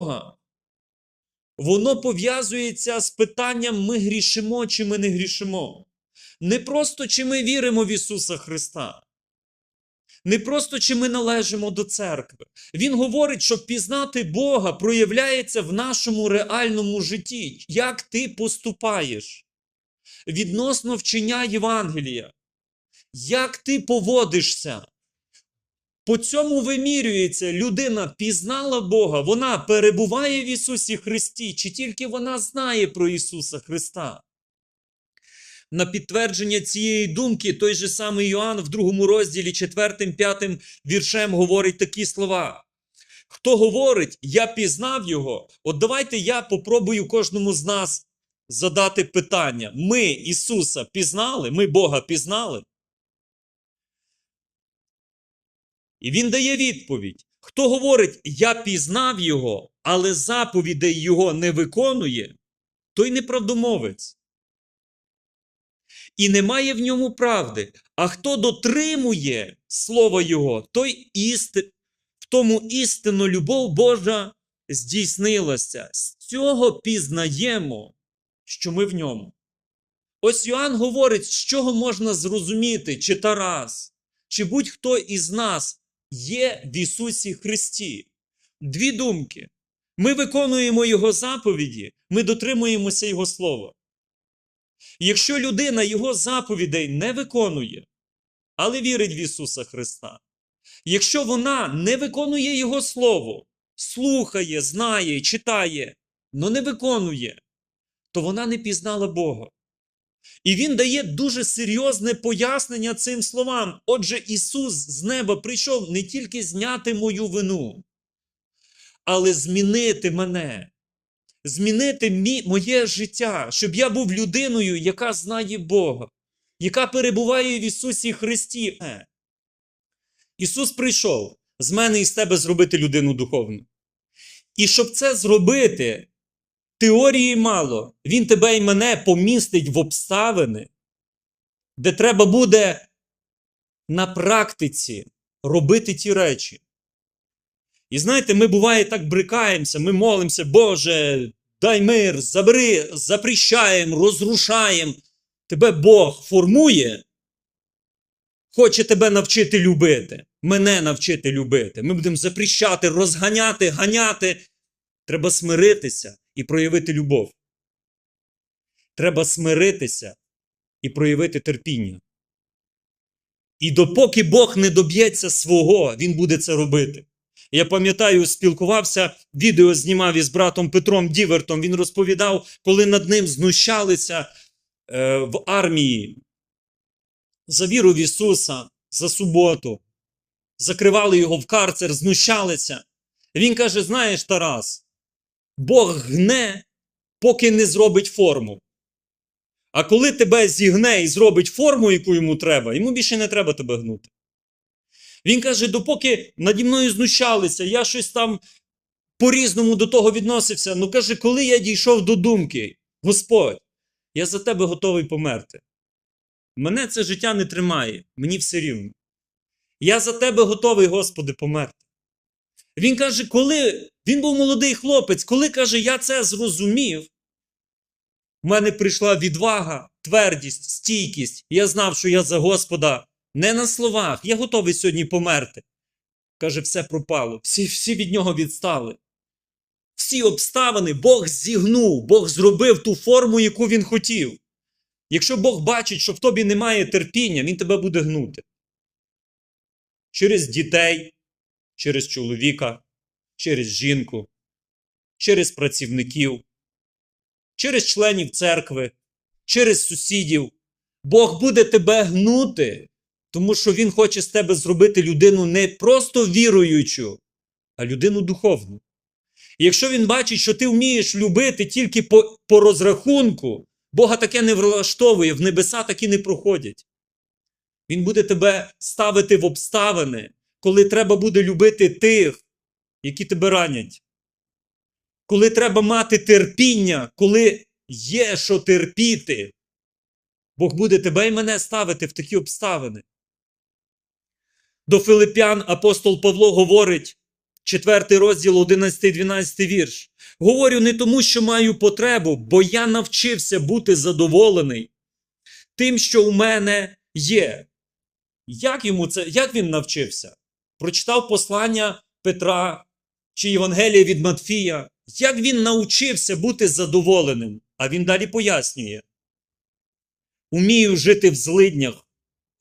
Бога, воно пов'язується з питанням, ми грішимо чи ми не грішимо. Не просто чи ми віримо в Ісуса Христа, не просто чи ми належимо до церкви. Він говорить, що пізнати Бога проявляється в нашому реальному житті. Як ти поступаєш відносно вчення Євангелія? Як ти поводишся? По цьому вимірюється, людина пізнала Бога, вона перебуває в Ісусі Христі, чи тільки вона знає про Ісуса Христа. На підтвердження цієї думки, той же самий Йоанн в другому розділі, 4-5 віршем говорить такі слова. Хто говорить, я пізнав його, от давайте я попробую кожному з нас задати питання. Ми Ісуса пізнали, ми Бога пізнали. І він дає відповідь: хто говорить, я пізнав його, але заповідей його не виконує, той неправдомовець. І немає в ньому правди. А хто дотримує слова Його, той істи... в тому істинно любов Божа здійснилася. З цього пізнаємо, що ми в ньому. Ось Йоанн говорить, з чого можна зрозуміти, чи Тарас, чи будь-хто із нас є в Ісусі Христі. Дві думки. Ми виконуємо Його заповіді, ми дотримуємося Його Слова. Якщо людина Його заповідей не виконує, але вірить в Ісуса Христа, якщо вона не виконує Його Слово, слухає, знає, читає, але не виконує, то вона не пізнала Бога. І він дає дуже серйозне пояснення цим словам. Отже, Ісус з неба прийшов не тільки зняти мою вину, але змінити мене, змінити мі, моє життя, щоб я був людиною, яка знає Бога, яка перебуває в Ісусі Христі. Е. Ісус прийшов з мене і з тебе зробити людину духовну. І щоб це зробити, теорії мало, Він тебе і мене помістить в обставини, де треба буде на практиці робити ті речі. І знаєте, ми буває так брикаємося, ми молимося, Боже, дай мир, забери, запрещаємо, розрушаємо. Тебе Бог формує, хоче тебе навчити любити, мене навчити любити. Ми будемо запрещати, розганяти, ганяти. Треба смиритися і проявити любов. Треба смиритися і проявити терпіння. І допоки Бог не доб'ється свого, Він буде це робити. Я пам'ятаю, спілкувався, відео знімав із братом Петром Дівертом. Він розповідав, коли над ним знущалися е, в армії за віру в Ісуса, за суботу, закривали його в карцер, знущалися. Він каже: Знаєш, Тарас, Бог гне, поки не зробить форму. А коли тебе зігне і зробить форму, яку йому треба, йому більше не треба тебе гнути. Він каже: допоки наді мною знущалися, я щось там по-різному до того відносився. Ну каже, коли я дійшов до думки, Господь, я за тебе готовий померти. Мене це життя не тримає, мені все рівно. Я за тебе готовий, Господи, померти. Він каже, коли він був молодий хлопець, коли каже, я це зрозумів, в мене прийшла відвага, твердість, стійкість. Я знав, що я за Господа не на словах, я готовий сьогодні померти. Каже, все пропало, всі, всі від нього відстали. Всі обставини Бог зігнув, Бог зробив ту форму, яку він хотів. Якщо Бог бачить, що в тобі немає терпіння, Він тебе буде гнути. Через дітей, через чоловіка, через жінку, через працівників, через членів церкви, через сусідів. Бог буде тебе гнути, тому що Він хоче з тебе зробити людину не просто віруючу, а людину духовну. І якщо він бачить, що ти вмієш любити тільки по, по розрахунку, Бога таке не влаштовує, в небеса такі не проходять. Він буде тебе ставити в обставини, коли треба буде любити тих, які тебе ранять. Коли треба мати терпіння, коли є що терпіти, Бог буде тебе і мене ставити в такі обставини. До Филип'ян апостол Павло говорить 4 розділ, 11-12 вірш. Говорю не тому, що маю потребу, бо я навчився бути задоволений тим, що у мене є. Як йому це, як він навчився? Прочитав послання Петра чи Євангелія від Матфія. Як він навчився бути задоволеним? А він далі пояснює: Умію жити в злиднях,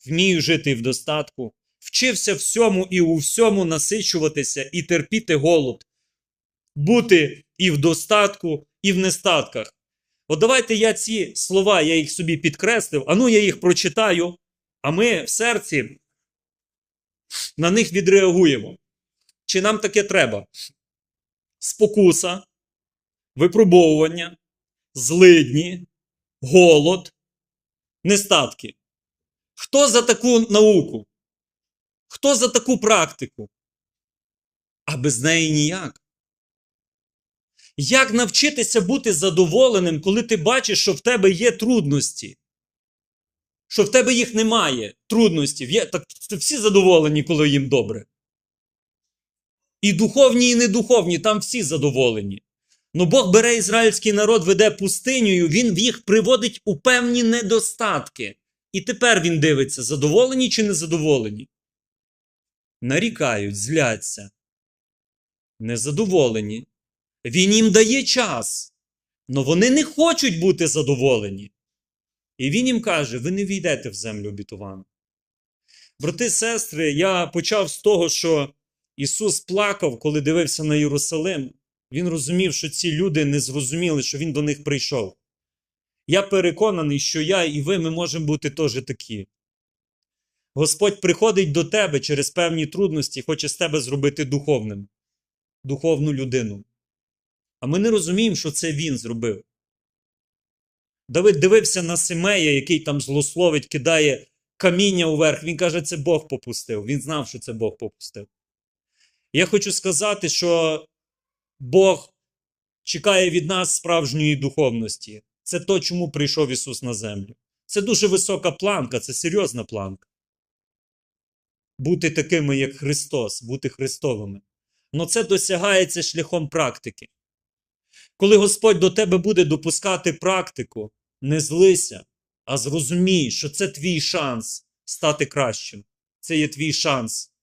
вмію жити в достатку, вчився всьому і у всьому насичуватися і терпіти голод, бути і в достатку, і в нестатках. От давайте я ці слова, я їх собі підкреслив, а ну я їх прочитаю, а ми в серці на них відреагуємо. Чи нам таке треба? Спокуса, випробовування, злидні, голод, нестатки. Хто за таку науку? Хто за таку практику? А без неї ніяк. Як навчитися бути задоволеним, коли ти бачиш, що в тебе є трудності? Що в тебе їх немає, трудностів. Є, так всі задоволені, коли їм добре. І духовні, і недуховні, там всі задоволені. Ну Бог бере ізраїльський народ, веде пустинею, він їх приводить у певні недостатки. І тепер він дивиться, задоволені чи незадоволені. Нарікають, зляться. Незадоволені. Він їм дає час. але вони не хочуть бути задоволені. І він їм каже: ви не війдете в землю обітувану. Брати, сестри, я почав з того, що Ісус плакав, коли дивився на Єрусалим. Він розумів, що ці люди не зрозуміли, що Він до них прийшов. Я переконаний, що я і ви ми можемо бути теж такі. Господь приходить до тебе через певні трудності, хоче з тебе зробити духовним, духовну людину. А ми не розуміємо, що це він зробив. Давид дивився на Симея, який там злословить, кидає каміння уверх. Він каже, це Бог попустив. Він знав, що це Бог попустив. Я хочу сказати, що Бог чекає від нас справжньої духовності. Це то, чому прийшов Ісус на землю. Це дуже висока планка, це серйозна планка. Бути такими, як Христос, бути Христовими. Но це досягається шляхом практики. Коли Господь до тебе буде допускати практику, не злися, а зрозумій, що це твій шанс стати кращим. Це є твій шанс